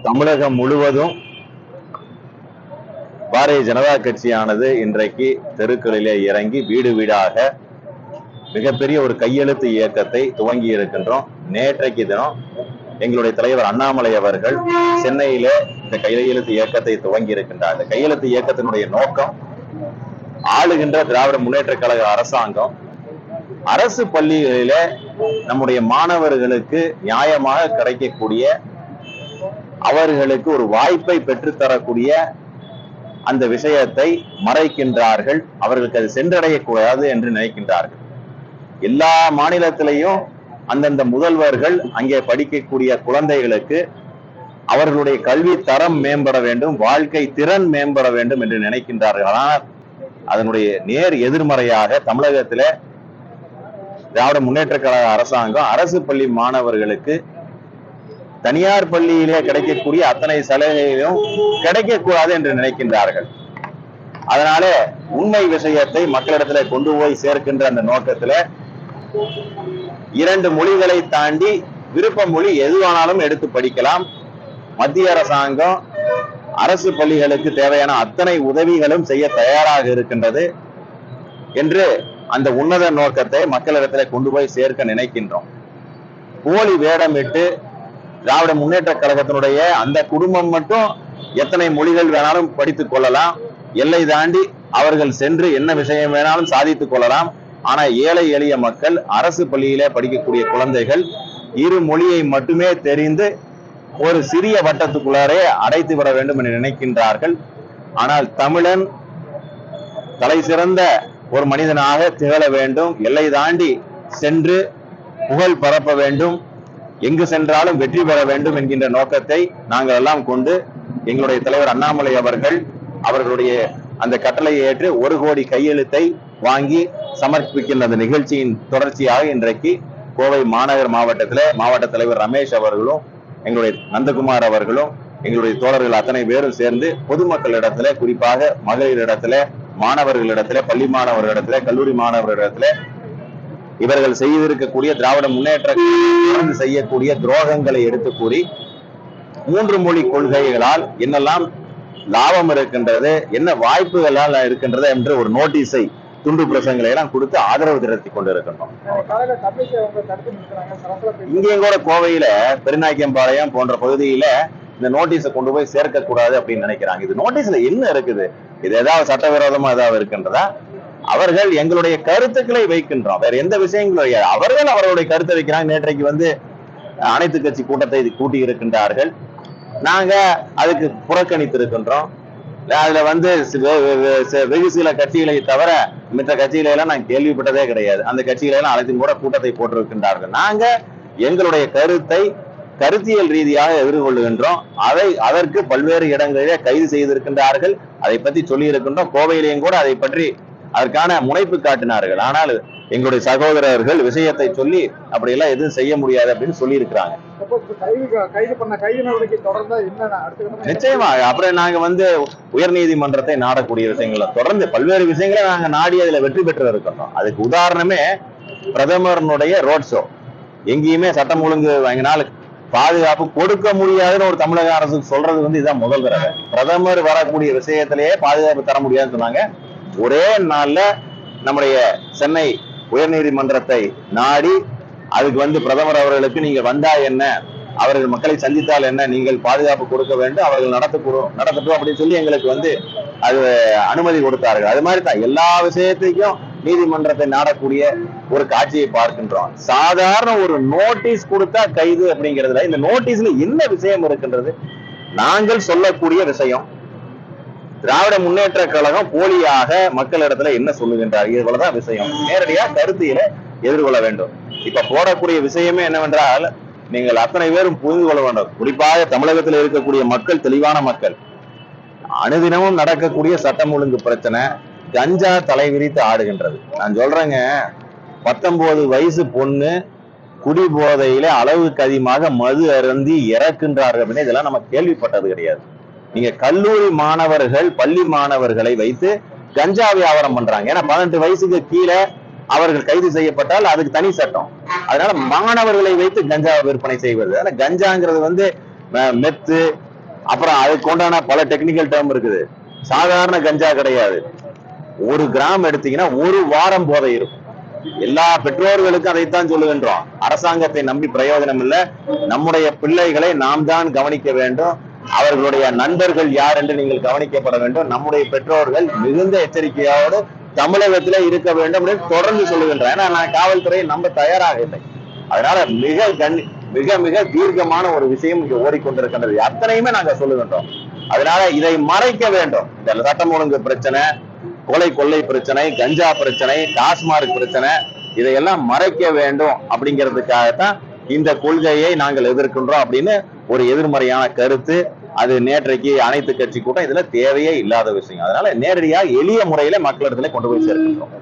தமிழகம் முழுவதும் பாரதிய ஜனதா கட்சியானது இன்றைக்கு தெருக்களிலே இறங்கி வீடு வீடாக மிகப்பெரிய ஒரு கையெழுத்து இயக்கத்தை துவங்கி இருக்கின்றோம். நேற்றைக்கு தினம் எங்களுடைய தலைவர் அண்ணாமலை அவர்கள் சென்னையிலே இந்த கையெழுத்து இயக்கத்தை துவங்கி இருக்கின்றார். இந்த கையெழுத்து இயக்கத்தினுடைய நோக்கம் ஆளுகின்ற திராவிட முன்னேற்ற கழக அரசாங்கம் அரசு பள்ளிகளிலே நம்முடைய மாணவர்களுக்கு நியாயமாக கிடைக்கக்கூடிய அவர்களுக்கு ஒரு வாய்ப்பை பெற்றுத்தரக்கூடிய அந்த விஷயத்தை மறைக்கின்றார்கள். அவர்களுக்கு அது சென்றடையக்கூடாது என்று நினைக்கின்றார்கள். எல்லா மாநிலத்திலையும் அந்தந்த முதல்வர்கள் அங்கே படிக்கக்கூடிய குழந்தைகளுக்கு அவர்களுடைய கல்வி தரம் மேம்பட வேண்டும் வாழ்க்கை திறன் மேம்பட வேண்டும் என்று நினைக்கின்றார்கள். ஆனால் அதனுடைய நேர் எதிர்மறையாக தமிழகத்தில் திராவிட முன்னேற்ற கழக அரசாங்கம் அரசு பள்ளி மாணவர்களுக்கு தனியார் பள்ளியிலே கிடைக்கக்கூடிய அத்தனை சலுகைகளையும் கிடைக்கக்கூடாது என்று நினைக்கின்றார்கள். அதனால உண்மை விஷயத்தை மக்களிடத்துல கொண்டு போய் சேர்க்கின்ற அந்த நோக்கத்துல இரண்டு மொழிகளை தாண்டி விருப்ப மொழி எதுவானாலும் எடுத்து படிக்கலாம். மத்திய அரசாங்கம் அரசு பள்ளிகளுக்கு தேவையான அத்தனை உதவிகளும் செய்ய தயாராக இருக்கின்றது என்று அந்த உன்னத நோக்கத்தை மக்களிடத்துல கொண்டு போய் சேர்க்க நினைக்கின்றோம். போலி வேடமிட்டு திராவிட முன்னேற்ற கழகத்தினுடைய அந்த குடும்பம் மட்டும் எத்தனை மொழிகள் வேணாலும் படித்துக் கொள்ளலாம். எல்லை தாண்டி அவர்கள் சென்று என்ன விஷயம் வேணாலும் சாதித்துக் கொள்ளலாம். ஆனா ஏழை எளிய மக்கள் அரசு பள்ளியிலே படிக்கக்கூடிய குழந்தைகள் இரு மொழியை மட்டுமே தெரிந்து ஒரு சிறிய வட்டத்துக்குள்ளாரே அடைத்து விட வேண்டும் என்று நினைக்கின்றார்கள். ஆனால் தமிழன் தலை சிறந்த ஒரு மனிதனாக திகழ வேண்டும். எல்லை தாண்டி சென்று புகழ் பரப்ப வேண்டும். எங்கு சென்றாலும் வெற்றி பெற வேண்டும் என்கின்ற நோக்கத்தை நாங்கள் எல்லாம் கொண்டு எங்களுடைய தலைவர் அண்ணாமலை அவர்கள் அவர்களுடைய அந்த கட்டளையை ஏற்று ஒரு கோடி கையெழுத்தை வாங்கி சமர்ப்பிக்கின்ற அந்த நிகழ்ச்சியின் தொடர்ச்சியாக இன்றைக்கு கோவை மாநகர் மாவட்டத்தில் மாவட்ட தலைவர் ரமேஷ் அவர்களும் எங்களுடைய நந்தகுமார் அவர்களும் எங்களுடைய தோழர்கள் அத்தனை பேரும் சேர்ந்து பொதுமக்களிடத்துல குறிப்பாக மகளிரிடத்துல மாணவர்களிடத்துல பள்ளி மாணவர்களிடத்துல கல்லூரி மாணவர்களிடத்துல இவர்கள் செய்திருக்கக்கூடிய திராவிட முன்னேற்ற செய்யக்கூடிய துரோகங்களை எடுத்து கூறி மூன்று மொழி கொள்கைகளால் என்னெல்லாம் லாபம் இருக்கின்றது என்ன வாய்ப்புகளால் இருக்கின்றது என்று ஒரு நோட்டீஸை துண்டு பிரசங்களை எல்லாம் கொடுத்து ஆதரவு திரட்டி கொண்டிருக்கின்றோம். காலையில இங்கேயும் கூட கோவையில பெருநாயக்கம்பாளையம் போன்ற பகுதியில இந்த நோட்டீஸை கொண்டு போய் சேர்க்க கூடாது அப்படின்னு நினைக்கிறாங்க. இது நோட்டீஸ்ல என்ன இருக்குது? இது ஏதாவது சட்டவிரோதமா ஏதாவது இருக்கின்றதா? அவர்கள் எங்களுடைய கருத்துக்களை வைக்கின்றோம். வேற எந்த விஷயங்களும் அவர்கள் அவர்களுடைய கருத்தை வைக்கிறாங்க. நேற்றைக்கு வந்து அனைத்து கட்சி கூட்டத்தை கூட்டி இருக்கின்றார்கள். நாங்க அதுக்கு புறக்கணித்து இருக்கின்றோம் அதுல வந்து வெகு சில கட்சிகளை தவிர மற்ற கட்சிகளை எல்லாம் நான் கேள்விப்பட்டதே கிடையாது. அந்த கட்சிகளை எல்லாம் அனைத்தும் கூட கூட்டத்தை போட்டிருக்கின்றார்கள். நாங்க எங்களுடைய கருத்தை கருத்தியல் ரீதியாக எதிர்கொள்ளுகின்றோம். அதை அதற்கு பல்வேறு இடங்களிலே கைது செய்திருக்கின்றார்கள். அதை பற்றி சொல்லி இருக்கின்றோம் கோவையிலையும் கூட அதை பற்றி அதற்கான முனைப்பு காட்டினார்கள். ஆனால் எங்களுடைய சகோதரர்கள் விஷயத்தை சொல்லி அப்படியெல்லாம் எதுவும் செய்ய முடியாது அப்படின்னு சொல்லி இருக்கிறாங்க சப்போஸ் கைது கைது பண்ண கைது நடவடிக்கை தொடர்ந்தா என்ன அடுத்த கட்டமா நிச்சயமா அப்புறம் நாங்க வந்து உயர்நீதிமன்றத்தை நாடக்கூடிய விஷயங்கள தொடர்ந்து பல்வேறு விஷயங்களை நாங்க நாடி அதுல வெற்றி பெற்று இருக்கோம் அதுக்கு உதாரணமே பிரதமரனுடைய ரோட் ஷோ. எங்கேயுமே சட்டம் ஒழுங்கு வாங்கினால் பாதுகாப்பு கொடுக்க முடியாதுன்னு ஒரு தமிழக அரசு சொல்றது வந்து இதுதான் முதல் தடவை. பிரதமர் வரக்கூடிய விஷயத்திலேயே பாதுகாப்பு தர முடியாதுன்னு சொன்னாங்க. ஒரே நாள்ல நம்முடைய சென்னை உயர்நீதிமன்றத்தை நாடி அதுக்கு வந்து பிரதமர் அவர்களுக்கு நீங்க வந்தா என்ன அவர்கள் மக்களை சந்தித்தால் என்ன நீங்கள் பாதுகாப்பு கொடுக்க வேண்டும் அவர்கள் நடத்தக்கூடும் நடத்தட்டும் அப்படின்னு சொல்லி எங்களுக்கு வந்து அது அனுமதி கொடுத்தார்கள். அது மாதிரி தான் எல்லா விஷயத்தையும் நீதிமன்றத்தை நாடக்கூடிய ஒரு காட்சியை பார்க்கின்றோம். சாதாரண ஒரு நோட்டீஸ் கொடுத்தா கைது அப்படிங்கிறதுல இந்த நோட்டீஸ்ல என்ன விஷயம் இருக்கின்றது? நாங்கள் சொல்லக்கூடிய விஷயம் திராவிட முன்னேற்ற கழகம் போலியாக மக்களிடத்துல என்ன சொல்லுகின்றார்? இவ்வளவுதான் விஷயம். நேரடியா கருத்தியில எதிர்கொள்ள வேண்டும். இப்ப போடக்கூடிய விஷயமே என்னவென்றால் நீங்கள் அத்தனை பேரும் புரிந்து கொள்ள வேண்டும். குறிப்பாக தமிழகத்தில் இருக்கக்கூடிய மக்கள் தெளிவான மக்கள். அனுதினமும் நடக்கக்கூடிய சட்டம் ஒழுங்கு பிரச்சனை கஞ்சா தலை விரித்து ஆடுகின்றது. நான் சொல்றேங்க பத்தொன்பது வயசு பொண்ணு குடி போதையில அளவுக்கு அதிகமாக மது அருந்தி இறக்கின்றார்கள் அப்படின்னு இதெல்லாம் நம்ம கேள்விப்பட்டது கிடையாது. நீங்க கல்லூரி மாணவர்கள் பள்ளி மாணவர்களை வைத்து கஞ்சா வியாபாரம் பண்றாங்க. ஏன்னா பதினெட்டு வயசுக்கு கீழே அவர்கள் கைது செய்யப்பட்டால் அதுக்கு தனி சட்டம். அதனால மாணவர்களை வைத்து கஞ்சா விற்பனை செய்வது. ஆனா கஞ்சாங்கிறது வந்து மெத்து அப்புறம் அதுக்கு உண்டான பல டெக்னிக்கல் டேர்ம் இருக்குது. சாதாரண கஞ்சா கிடையாது. ஒரு கிராம் எடுத்தீங்கன்னா ஒரு வாரம் போதை இருக்கும். எல்லா பெற்றோர்களுக்கும் அதைத்தான் சொல்லுகின்றோம். அரசாங்கத்தை நம்பி பிரயோஜனம் இல்லை நம்முடைய பிள்ளைகளை நாம் தான் கவனிக்க வேண்டும். அவர்களுடைய நண்பர்கள் யார் என்று நீங்கள் கவனிக்கப்பட வேண்டும். நம்முடைய பெற்றோர்கள் மிகுந்த எச்சரிக்கையோடு தமிழகத்திலே இருக்க வேண்டும் அப்படின்னு தொடர்ந்து சொல்லுகின்றேன் ஏன்னா நான் காவல்துறையை நம்ப தயாராக இல்லை. அதனால மிக கண் மிக மிக தீர்க்கமான ஒரு விஷயம் இங்க ஓடிக்கொண்டிருக்கின்றது. அத்தனையுமே நாங்க சொல்லுகின்றோம். அதனால இதை மறைக்க வேண்டும். இந்த சட்டம் ஒழுங்கு பிரச்சனை கொலை கொள்ளை பிரச்சனை கஞ்சா பிரச்சனை டாஸ்மார்க் பிரச்சனை இதையெல்லாம் மறைக்க வேண்டும் அப்படிங்கிறதுக்காகத்தான் இந்த கொள்கையை நாங்கள் எதிர்க்கின்றோம் அப்படின்னு ஒரு எதிர்மறையான கருத்து அது நேற்றைக்கு அனைத்து கட்சி கூட்டம் இதுல தேவையே இல்லாத விஷயம். அதனால நேரடியாக எளிய முறையில மக்களிடத்துல கொண்டு போய் சேர்க்கின்றோம்.